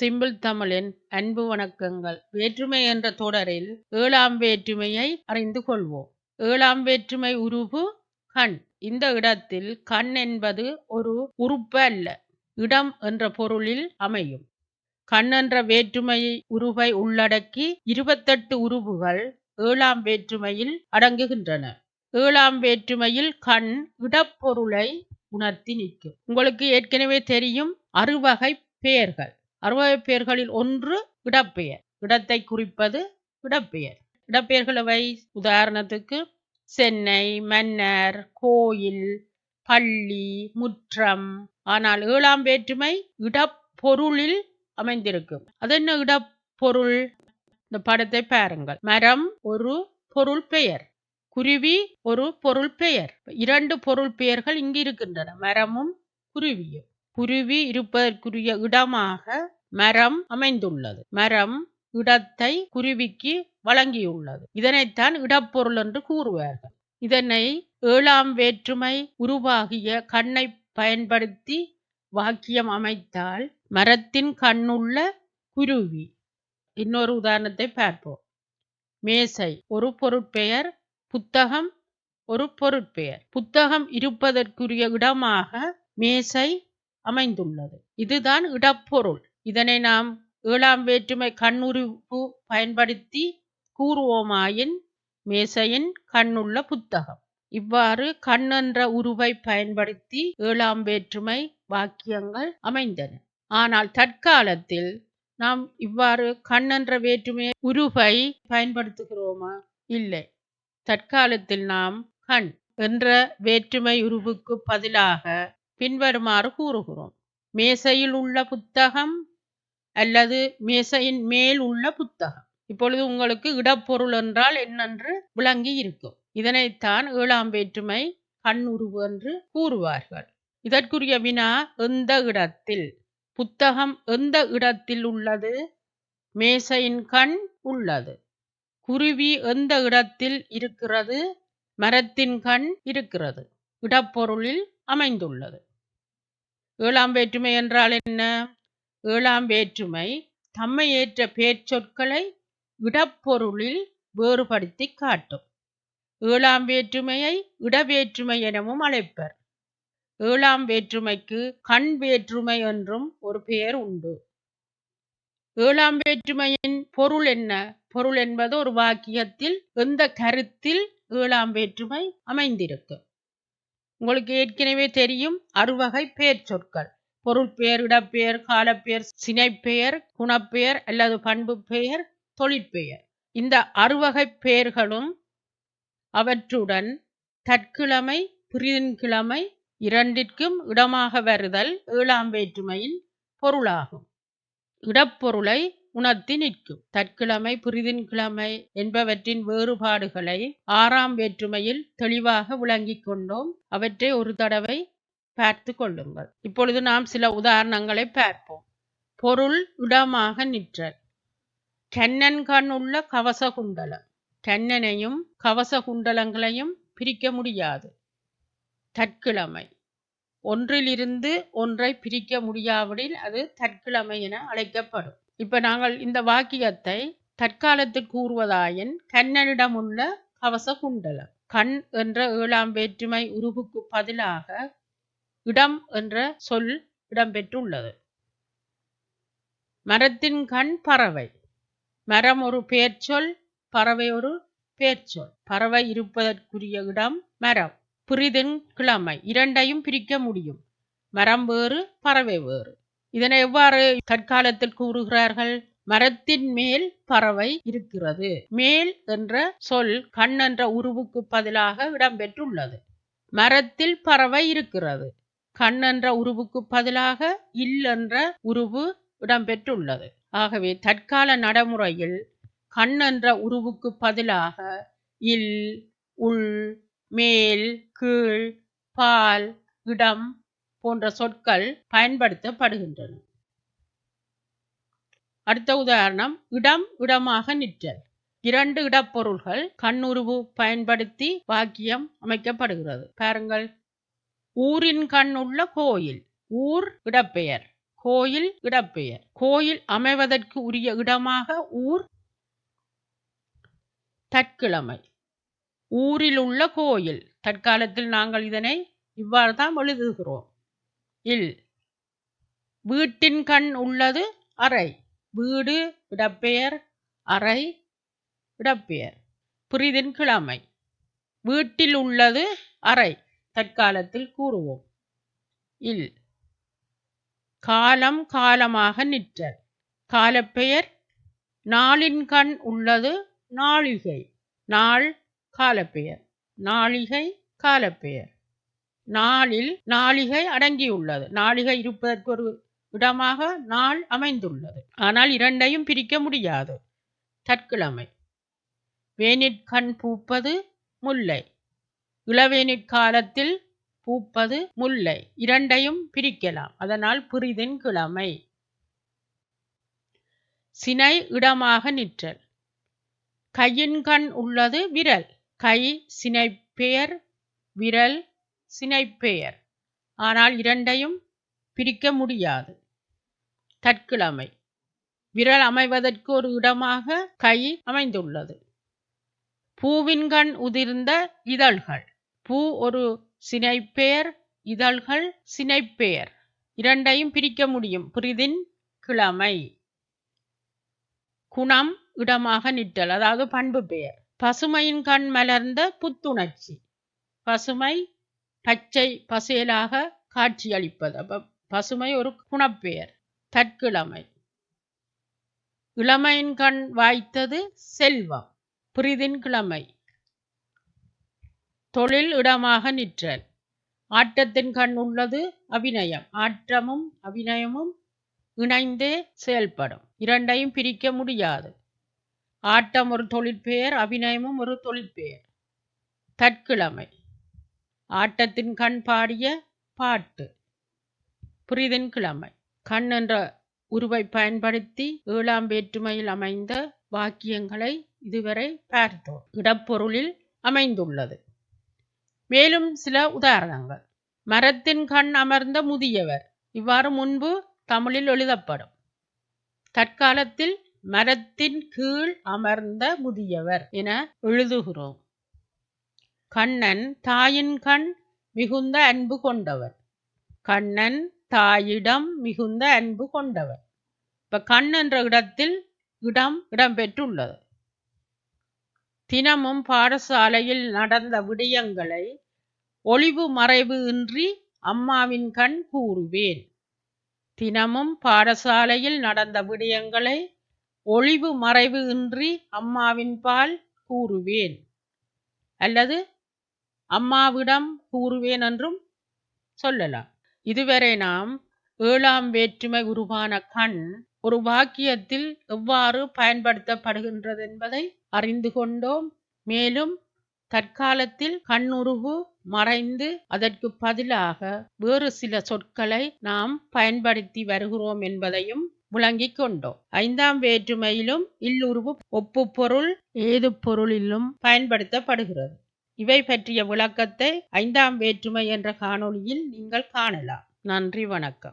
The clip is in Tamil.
சிம்பிள் தமிழின் அன்பு வணக்கங்கள். வேற்றுமை என்ற தொடரில் ஏழாம் வேற்றுமையை அறிந்து கொள்வோம். ஏழாம் வேற்றுமை உருவு கண். இந்த இடத்தில் கண் என்பது ஒரு உறுப்பு அல்ல இடம் என்ற பொருளில் அமையும். கண் என்ற வேற்றுமை உருவை உள்ளடக்கி இருபத்தெட்டு உருவுகள் ஏழாம் வேற்றுமையில் அடங்குகின்றன. ஏழாம் வேற்றுமையில் கண் இடப்பொருளை உணர்த்தி நிற்கும். உங்களுக்கு ஏற்கனவே தெரியும் அறுவகை பெயர்கள். அறுவகை பெயர்களில் ஒன்று இடப்பெயர். இடத்தை குறிப்பது இடப்பெயர். இடப்பெயர்களவை உதாரணத்துக்கு சென்னை மன்னர் கோயில் பள்ளி முற்றம். ஆனால் ஏழாம் வேற்றுமை இடப்பொருளில் அமைந்திருக்கும். அது என்ன இடப்பொருள்? இந்த படத்தை பாருங்கள். மரம் ஒரு பொருள் பெயர். குருவி ஒரு பொருள் பெயர். இரண்டு பொருள் பெயர்கள் இங்கு இருக்கின்றன. மரமும் குருவியும். குருவி இருப்பதற்குரிய இடமாக மரம் அமைந்துள்ளது. மரம் இடத்தை குருவிக்கு வழங்கியுள்ளது. இதனைத்தான் இடப்பொருள் என்று கூறுவார்கள். இதனை ஏழாம் வேற்றுமை உருவாகிய கண்ணை பயன்படுத்தி வாக்கியம் அமைத்தால் மரத்தின் கண்ணுள்ள குருவி. இன்னொரு உதாரணத்தை பார்ப்போம். மேசை ஒரு பொருட்பெயர். புத்தகம் ஒரு பொருட்பெயர். புத்தகம் இருப்பதற்குரிய இடமாக மேசை அமைந்துள்ளது. இதுதான் இடப்பொருள். இதனை நாம் ஏழாம் வேற்றுமை கண்ணுருவு பயன்படுத்தி கூறுவோமாயின் மேசையின் கண்ணுள்ள புத்தகம். இவ்வாறு கண் என்ற உருவை பயன்படுத்தி ஏழாம் வேற்றுமை வாக்கியங்கள் அமைந்தன. ஆனால் தற்காலத்தில் நாம் இவ்வாறு கண் என்ற வேற்றுமை உருவை பயன்படுத்துகிறோமா? இல்லை. தற்காலத்தில் நாம் கண் என்ற வேற்றுமை உருவுக்கு பதிலாக பின்வருமாறு கூறுகிறோம். மேசையில் உள்ள புத்தகம் அல்லது மேசையின் மேல் உள்ள புத்தகம். இப்பொழுது உங்களுக்கு இடப்பொருள் என்றால் என்னென்று விளங்கி இருக்கும். இதனைத்தான் ஏழாம் வேற்றுமை கண் உருவு என்று கூறுவார்கள். இதற்குரிய வினா எந்த இடத்தில்? புத்தகம் எந்த இடத்தில் உள்ளது? மேசையின் கண் உள்ளது. குருவி எந்த இடத்தில் இருக்கிறது? மரத்தின் கண் இருக்கிறது. இடப்பொருளில் அமைந்துள்ளது. ஏழாம் வேற்றுமை என்றால் என்ன? ஏழாம் வேற்றுமை தம்மை ஏற்ற பேர்ச்சொற்களை இடப்பொருளில் வேறுபடுத்தி காட்டும். ஏழாம் வேற்றுமையை இடவேற்றுமை எனவும் அழைப்பர். ஏழாம் வேற்றுமைக்கு கண் வேற்றுமை என்றும் ஒரு பெயர் உண்டு. ஏழாம் வேற்றுமையின் பொருள் என்ன? பொருள் என்பது ஒரு வாக்கியத்தில் எந்த கருத்தில் ஏழாம் வேற்றுமை அமைந்திருக்கும் உங்களுக்கு ஏற்கனவே தெரியும் அறுவகை பெயர் சொற்கள் பொருட்பெயர் இடப்பெயர் காலப்பெயர் சினைப்பெயர் குணப்பெயர் அல்லது பண்பு பெயர் தொழிற்பெயர் இந்த அறுவகை பெயர்களும் அவற்றுடன் தற்கிழமை பிரிதின்கிழமை இரண்டிற்கும் இடமாக வருதல் ஏழாம் வேற்றுமையின் பொருளாகும். இடப்பொருளை உணர்த்தி நிற்கும். தற்கிழமை புரிதின்கிழமை என்பவற்றின் வேறுபாடுகளை ஆறாம் வேற்றுமையில் தெளிவாக விளங்கிக் கொண்டோம். அவற்றை ஒரு தடவை பார்த்து கொள்ளுங்கள். இப்பொழுது நாம் சில உதாரணங்களை பார்ப்போம். பொருள் இடமாக நிற்றல். கண்ணன் கண் உள்ள கவச குண்டலம். கண்ணனையும் கவச குண்டலங்களையும் பிரிக்க முடியாது. தற்கிழமை. ஒன்றிலிருந்து ஒன்றை பிரிக்க முடியாவிடில் அது தற்கிழமை என அழைக்கப்படும். இப்ப நாங்கள் இந்த வாக்கியத்தை தற்காலத்தில் கூறுவதாயின் கண்ணனிடம் உள்ள கவச குண்டலம். கண் என்ற ஏழாம் வேற்றுமை உருவுக்கு பதிலாக இடம் என்ற சொல் இடம்பெற்றுள்ளது. மரத்தின் கண் பறவை. மரம் ஒரு பேர்ச்சொல் பறவை ஒரு பேர்ச்சொல். பறவை இருப்பதற்குரிய இடம் மரம். பிரிதின் கிழமை. இரண்டையும் பிரிக்க முடியும். மரம் வேறு பறவை வேறு. இதனை எவ்வாறு தற்காலத்தில் கூறுகிறார்கள்? மரத்தின் மேல் பறவை இருக்கிறது. மேல் என்ற சொல் கண் என்ற உருவுக்கு பதிலாக இடம்பெற்றுள்ளது மரத்தில் பறவை இருக்கிறது. கண் என்ற உருவுக்கு பதிலாக இல் என்ற உருவு இடம்பெற்றுள்ளது ஆகவே தற்கால நடைமுறையில் கண் என்ற உருவுக்கு பதிலாக இல் உள் மேல் கீழ் பால் இடம் போன்ற சொற்கள் பயன்படுத்தப்படுகின்றன. அடுத்த உதாரணம் இடம் இடமாக நிற்றல். இரண்டு இடப்பொருள்கள் கண்ணுருவு பயன்படுத்தி வாக்கியம் அமைக்கப்படுகிறது. பாருங்கள். ஊரின் கண் உள்ள கோயில். ஊர் இடப்பெயர். கோயில் இடப்பெயர். கோயில் அமைவதற்கு உரிய இடமாக ஊர் தற்கிழமை. ஊரில் உள்ள கோயில். தற்காலத்தில் நாங்கள் இதனை இவ்வாறு தான் எழுதுகிறோம். இல். வீட்டின் கண் உள்ளது அறை. வீடு இடப்பெயர் அறை இடப்பெயர். புரிதின் கிழமை. வீட்டில் உள்ளது அறை. தற்காலத்தில் கூறுவோம். இல். காலம் காலமாக நிற்றல். காலப்பெயர் நாளின் கண் உள்ளது நாளிகை நாள் காலப்பெயர். நாளிகை காலப்பெயர். நாளில் நாளிகை அடங்கியுள்ளது. நாளிகை இருப்பதற்கு ஒரு இடமாக நாள் அமைந்துள்ளது. ஆனால் இரண்டையும் பிரிக்க முடியாது. தற்கிழமை. வேனிற்கண் பூப்பது முல்லை. இளவேனிற்காலத்தில் பூப்பது முல்லை. இரண்டையும் பிரிக்கலாம். அதனால் புரிதின் கிழமை. சினை இடமாக நிற்றல். கையின் கண் உள்ளது விரல். கை சினைப்பெயர் விரல் சினைப்பெயர். ஆனால் இரண்டையும் பிரிக்க முடியாது. தற்கிழமை. விரல் அமைவதற்கு ஒரு இடமாக கை அமைந்துள்ளது. பூவின் கண் உதிர்ந்த இதழ்கள். பூ ஒரு சினைப்பெயர் இதழ்கள் சினைப்பெயர். இரண்டையும் பிரிக்க முடியும். புரிதின் கிழமை. குணம் இடமாக நிற்றல் அதாவது பண்பு பெயர். பசுமையின் கண் மலர்ந்த புத்துணர்ச்சி. பசுமை பச்சை பசேலாக காட்சியளிப்பது. அப்போ பசுமை ஒரு குணப்பெயர் தற்கிழமை. இளமையின் கண் வாய்த்தது செல்வம். பிரிதின் கிழமை. தொழில் இடமாக நிற்றல். ஆட்டத்தின் கண் உள்ளது அபிநயம். ஆற்றமும் அபிநயமும் இணைந்தே செயல்படும். இரண்டையும் பிரிக்க முடியாது. ஆட்டம் ஒரு தொழிற்பெயர் அபிநயமும் ஒரு தொழிற்பெயர். தற்கிழமை. ஆட்டத்தின் கண் பாடிய பாட்டு. புரிதின் கிழமை. கண் என்ற உருவை பயன்படுத்தி ஏழாம் வேற்றுமையில் அமைந்த வாக்கியங்களை இதுவரை பார்த்தோம். இடப்பொருளில் அமைந்துள்ளது. மேலும் சில உதாரணங்கள். மரத்தின் கண் அமர்ந்த முதியவர். இவ்வாறு முன்பு தமிழில் எழுதப்படும். தற்காலத்தில் மரத்தின் கீழ் அமர்ந்த முதியவர் என எழுதுகிறோம். கண்ணன் தாயின் கண் மிகுந்த அன்பு கொண்டவர். கண்ணன் தாயிடம் மிகுந்த அன்பு கொண்டவர். இப்ப கண் என்ற இடத்தில் இடம் இடம்பெற்றுள்ளது. தினமும் பாடசாலையில் நடந்த விடயங்களை ஒளிவு மறைவு இன்றி அம்மாவின் கண் கூறுவேன். தினமும் பாடசாலையில் நடந்த விடயங்களை ஒளிவு மறைவு இன்றி அம்மாவின் பால் கூறுவேன். அல்லது அம்மாவிடம் கூறுவேன் என்றும் சொல்லலாம். இதுவரை நாம் ஏழாம் வேற்றுமை உருவான கண் ஒரு வாக்கியத்தில் எவ்வாறு பயன்படுத்தப்படுகின்றது என்பதை அறிந்து கொண்டோம். மேலும் தற்காலத்தில் கண்ணுருவு மறைந்து அதற்கு பதிலாக வேறு சில சொற்களை நாம் பயன்படுத்தி வருகிறோம் என்பதையும் விளங்கிக் கொண்டோம். ஐந்தாம் வேற்றுமையிலும் இல்லுருவு ஒப்பு பொருள் ஏது பொருளிலும் பயன்படுத்தப்படுகிறது. இவை பற்றிய விளக்கத்தை ஐந்தாம் வேற்றுமை என்ற காணொளியில் நீங்கள் காணலாம். நன்றி வணக்கம்.